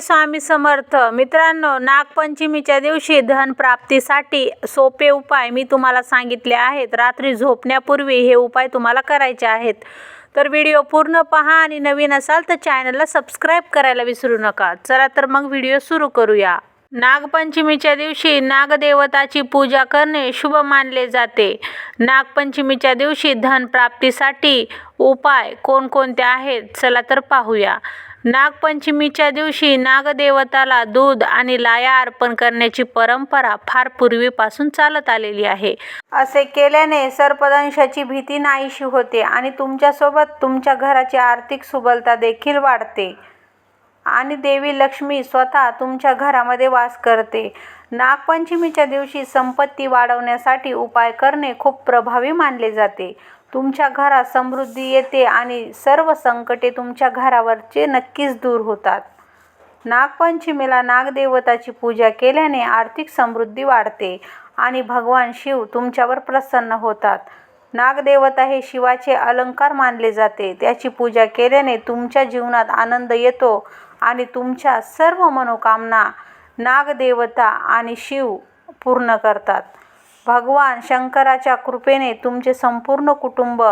श्री स्वामी समर्थ. मित्रांनो नागपंचमीच्या दिवशी धन प्राप्तीसाठी सोपे उपाय मी तुम्हाला सांगितले आहेत. रात्री झोपण्यापूर्वी हे उपाय तुम्हाला करायचे आहेत. तर व्हिडिओ पूर्ण पहा आणि नवीन असाल तर चॅनलला सबस्क्राईब करायला विसरू नका. चला तर मग व्हिडिओ सुरू करूया. नागपंचमीच्या दिवशी नागदेवताची पूजा करणे शुभ मानले जाते. नागपंचमीच्या दिवशी धन प्राप्तीसाठी उपाय कोणकोणते आहेत? चला तर पाहूया. नागपंचमीच्या दिवशी नागदेवताला दूध आणि लाया अर्पण करण्याची परंपरा फार पूर्वीपासून चालत आलेली आहे. असे केल्याने सर्पदंशाची भीती नाहीशी होते आणि तुमच्यासोबत तुमच्या घराची आर्थिक सुबलता देखील वाढते. आणि देवी लक्ष्मी स्वतः तुमच्या घरामध्ये वास करते. नागपंचमीच्या दिवशी संपत्ती वाढवण्यासाठी उपाय करणे खूप प्रभावी मानले जाते. तुमच्या घरात समृद्धी येते आणि सर्व संकटे तुमच्या घरावरचे नक्कीच दूर होतात. नागपंचमीला नागदेवताची पूजा केल्याने आर्थिक समृद्धी वाढते आणि भगवान शिव तुमच्यावर प्रसन्न होतात. नागदेवता हे शिवाचे अलंकार मानले जाते. त्याची पूजा केल्याने तुमच्या जीवनात आनंद येतो आणि तुमच्या सर्व मनोकामना नागदेवता आणि शिव पूर्ण करतात. भगवान शंकराच्या कृपेने तुमचे संपूर्ण कुटुंब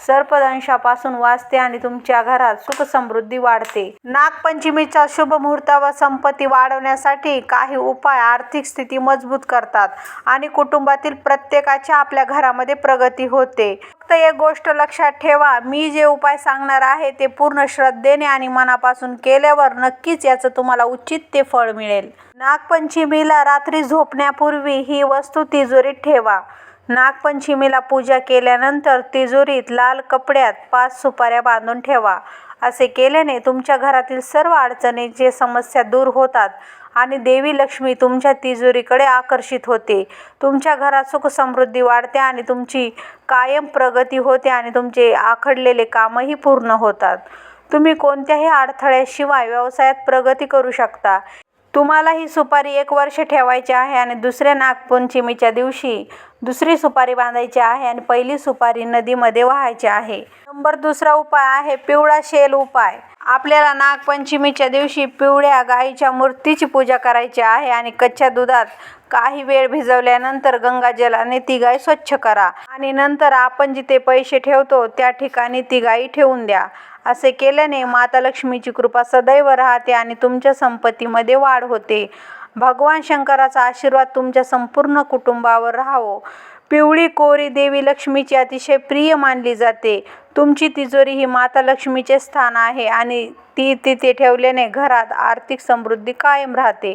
सर्पदंशापासून वाचते आणि तुमच्या घरात सुखसमृद्धी वाढते. नागपंचमीच्या शुभ मुहूर्त व संपत्ती वाढवण्यासाठी काही उपाय आर्थिक स्थिती मजबूत करतात आणि कुटुंबातील प्रत्येकाच्या आपल्या घरामध्ये प्रगती होते. फक्त एक गोष्ट लक्षात ठेवा मी जे उपाय सांगणार आहे ते पूर्ण श्रद्धेने आणि मनापासून केल्यावर नक्कीच याचं तुम्हाला उचित ते फळ मिळेल. नागपंचमीला रात्री झोपण्यापूर्वी ही वस्तू तिजोरीत ठेवा. नागपंचमीला पूजा केल्यानंतर तिजोरीत लाल कपड्यात पाच सुपाऱ्या बांधून ठेवा. असे केल्याने तुमच्या घरातील सर्व अडचणीचे समस्या दूर होतात आणि देवी लक्ष्मी तुमच्या तिजोरीकडे आकर्षित होते. तुमच्या घरात सुख समृद्धी वाढते आणि तुमची कायम प्रगती होते आणि तुमचे आखडलेले कामही पूर्ण होतात. तुम्ही कोणत्याही अडथळ्याशिवाय व्यवसायात प्रगती करू शकता. तुम्हाला ही सुपारी एक वर्ष ठेवायची आहे आणि दुसऱ्या नागपंचमीच्या दिवशी दुसरी सुपारी बांधायची आहे आणि पहिली सुपारी नदीमध्ये वाहायची आहे. नंबर दुसरा उपाय आहे पिवळा शेल उपाय. आपल्याला नागपंचमीच्या दिवशी पिवळ्या गाईच्या मूर्तीची पूजा करायची आहे आणि कच्च्या दुधात काही वेळ भिजवल्यानंतर गंगाजलाने ती गाय स्वच्छ करा. आणि नंतर आपण जिथे पैसे ठेवतो त्या ठिकाणी ती गाई ठेवून द्या. असे केल्याने माता लक्ष्मीची कृपा सदैव राहते आणि तुमच्या संपत्तीमध्ये वाढ होते. भगवान शंकराचा आशीर्वाद तुमच्या संपूर्ण कुटुंबावर राहो पिवळी कोरी देवी लक्ष्मीची अतिशय प्रिय मानली जाते. तुमची तिजोरी ही माता लक्ष्मीचे स्थान आहे आणि ती तिथे ठेवल्याने घरात आर्थिक समृद्धी कायम राहते.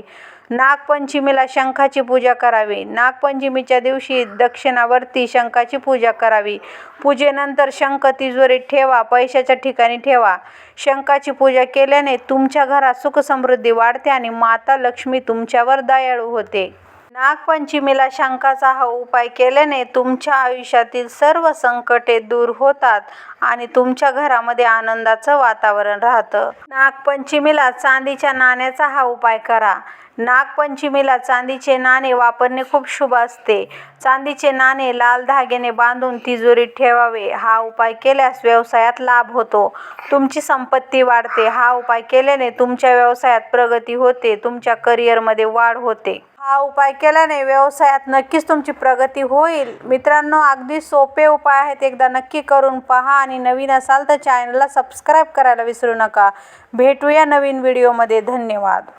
नागपंचमीला शंखाची पूजा करावी. नागपंचमीच्या दिवशी दक्षिणावर्ती शंखाची पूजा करावी. पूजेनंतर शंख तिजोरीत ठेवा पैशाच्या ठिकाणी ठेवा. शंखाची पूजा केल्याने तुमच्या घरात सुख समृद्धी वाढते आणि माता लक्ष्मी तुमच्यावर दयाळू होते. नागपंचमीला शंखाचा हा उपाय केल्याने तुमच्या आयुष्यातील सर्व संकटे दूर होतात आणि तुमच्या घरामध्ये आनंदाचं वातावरण राहतं. नागपंचमीला चांदीच्या नाण्याचा हा उपाय करा. नागपंचमीला चांदीचे नाणे वापरणे खूप शुभ असते. चांदीचे नाणे लाल धाग्याने बांधून तिजोरीत ठेवावे. हा उपाय केल्यास व्यवसायात लाभ होतो. तुमची संपत्ती वाढते. हा उपाय केल्याने तुमच्या व्यवसायात प्रगती होते. तुमच्या करिअरमध्ये वाढ होते. हा उपाय केल्याने व्यवसायात नक्कीच तुमची प्रगती होईल. मित्रांनो अगदी सोपे उपाय आहेत. एकदा नक्की करून पहा आणि नवीन असाल तर चॅनलला सबस्क्राईब करायला विसरू नका. भेटूया नवीन व्हिडिओमध्ये धन्यवाद.